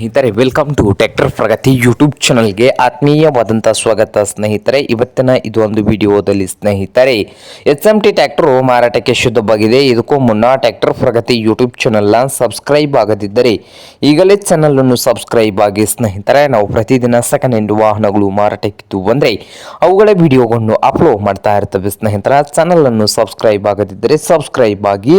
ಸ್ನೇಹಿತರೆ welcome to tractor Pragati YouTube ಚಾನಲ್ಗೆ ಆತ್ಮೀಯವಾದಂಥ ಸ್ವಾಗತ ಸ್ನೇಹಿತರೆ. ಇವತ್ತಿನ ಇದು ಒಂದು ವಿಡಿಯೋದಲ್ಲಿ ಸ್ನೇಹಿತರೆ ಎಚ್ ಎಂ ಟಿ ಟ್ಯಾಕ್ಟ್ರು ಮಾರಾಟಕ್ಕೆ ಶುದ್ಧವಾಗಿದೆ. ಇದಕ್ಕೂ ಮುನ್ನ ಟ್ಯಾಕ್ಟರ್ ಪ್ರಗತಿ ಯೂಟ್ಯೂಬ್ ಚಾನಲ್ನ ಸಬ್ಸ್ಕ್ರೈಬ್ ಆಗದಿದ್ದರೆ ಈಗಲೇ ಚಾನಲನ್ನು ಸಬ್ಸ್ಕ್ರೈಬ್ ಆಗಿ ಸ್ನೇಹಿತರೆ, ನಾವು ಪ್ರತಿದಿನ ಸೆಕೆಂಡ್ ಹ್ಯಾಂಡ್ ವಾಹನಗಳು ಮಾರಾಟಕ್ಕಿದ್ದು ಬಂದರೆ ಅವುಗಳ ವಿಡಿಯೋಗಳನ್ನು ಅಪ್ಲೋಡ್ ಮಾಡ್ತಾ ಇರ್ತವೆ ಸ್ನೇಹಿತರ. ಚಾನಲನ್ನು ಸಬ್ಸ್ಕ್ರೈಬ್ ಆಗದಿದ್ದರೆ ಸಬ್ಸ್ಕ್ರೈಬ್ ಆಗಿ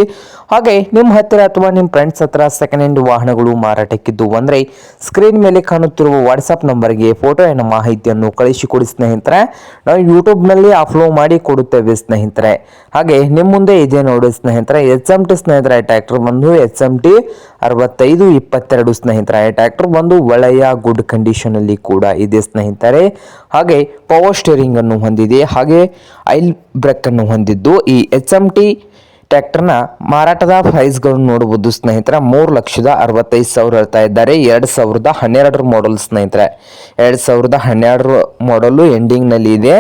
ಹಾಗೆ ನಿಮ್ಮ ಹತ್ತಿರ ಅಥವಾ ನಿಮ್ಮ ಫ್ರೆಂಡ್ಸ್ ಹತ್ರ ಸೆಕೆಂಡ್ ಹ್ಯಾಂಡ್ ವಾಹನಗಳು ಮಾರಾಟಕ್ಕಿದ್ದು ಅಂದರೆ ಸ್ಕ್ರೀನ್ ಮೇಲೆ ಕಾಣುತ್ತಿರುವ ವಾಟ್ಸಪ್ ನಂಬರ್ಗೆ ಫೋಟೋ ಎನ್ನ ಮಾಹಿತಿಯನ್ನು ಕಳಿಸಿಕೊಡಿ ಸ್ನೇಹಿತರೆ. ನಾವು ಯೂಟ್ಯೂಬ್ನಲ್ಲಿ ಅಪ್ಲೋಡ್ ಮಾಡಿ ಕೊಡುತ್ತೇವೆ ಸ್ನೇಹಿತರೆ. ಹಾಗೆ ನಿಮ್ಮ ಮುಂದೆ ಇದೆ ನೋಡಿ ಸ್ನೇಹಿತರೆ ಎಚ್ ಎಂ ಟಿ ಸ್ನೇಹಿತರ ಟ್ರ್ಯಾಕ್ಟರ್ ಬಂದು ಎಚ್ ಎಂ ಟಿ ಅರವತ್ತೈದು ಇಪ್ಪತ್ತೆರಡು ಸ್ನೇಹಿತರೆ. ಟ್ರ್ಯಾಕ್ಟರ್ ಬಂದು ಒಳ್ಳೆಯ ಗುಡ್ ಕಂಡೀಷನ್ ಅಲ್ಲಿ ಕೂಡ ಇದೆ ಸ್ನೇಹಿತರೆ. ಹಾಗೆ ಪವರ್ ಸ್ಟೇರಿಂಗ್ ಅನ್ನು ಹೊಂದಿದೆ, ಹಾಗೆ ಐಲ್ ಬ್ರೇಕ್ ಅನ್ನು ಹೊಂದಿದ್ದು ಈ ಎಚ್ ಎಂ ಟಿ ಟ್ರ್ಯಾಕ್ಟರ್ನ ಮಾರಾಟದ ಪ್ರೈಸ್ಗಳನ್ನು ನೋಡಬಹುದು ಸ್ನೇಹಿತರೆ. ಮೂರು ಲಕ್ಷದ ಅರವತ್ತೈದು ಸಾವಿರ ಹೇಳ್ತಾ ಇದ್ದಾರೆ. ಎರಡು ಸಾವಿರದ ಹನ್ನೆರಡರ ಮಾಡಲ್ ಸ್ನೇಹಿತರೆ. ಎರಡು ಸಾವಿರದ ಹನ್ನೆರಡರ ಮಾಡಲು ಎಂಡಿಂಗ್ನಲ್ಲಿ ಇದೆ.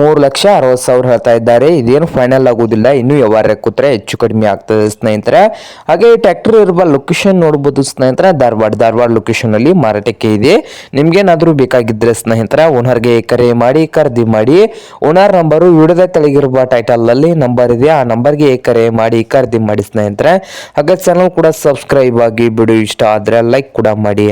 ಮೂರು ಲಕ್ಷ ಅರವತ್ತು ಸಾವಿರ ಹೇಳ್ತಾ ಇದ್ದಾರೆ. ಇದೇನು ಫೈನಲ್ ಆಗೋದಿಲ್ಲ. ಇನ್ನೂ ವ್ಯವಹಾರ ಕೂತ್ರೆ ಹೆಚ್ಚು ಕಡಿಮೆ ಆಗ್ತದೆ ಸ್ನೇಹಿತರೆ. ಹಾಗೆ ಈ ಟ್ರ್ಯಾಕ್ಟರ್ ಇರುವ ಲೊಕೇಶನ್ ನೋಡಬಹುದು ಸ್ನೇಹಿತರೆ. ಧಾರವಾಡ ಧಾರವಾಡ ಲೊಕೇಶನ್ ಅಲ್ಲಿ ಮಾರಾಟಕ್ಕೆ ಇದೆ. ನಿಮ್ಗೇನಾದರೂ ಬೇಕಾಗಿದ್ರೆ ಸ್ನೇಹಿತರೆ, ಓನರ್ಗೆ ಕರೆ ಮಾಡಿ, ಖರೀದಿ ಮಾಡಿ. ಓನರ್ ನಂಬರು ವಿಡಿಯೋದ ತೆಳಗಿರುವ ಟೈಟಲ್ ಅಲ್ಲಿ ನಂಬರ್ ಇದೆ. ಆ ನಂಬರ್ಗೆ ಕರೆ ಮಾಡಿ, ಖರೀದಿ ಮಾಡಿ ಸ್ನೇಹಿತರೆ. ಹಾಗೆ ಚಾನಲ್ ಕೂಡ ಸಬ್ಸ್ಕ್ರೈಬ್ ಆಗಿ ಬಿಡು, ಇಷ್ಟ ಆದರೆ ಲೈಕ್ ಕೂಡ ಮಾಡಿ.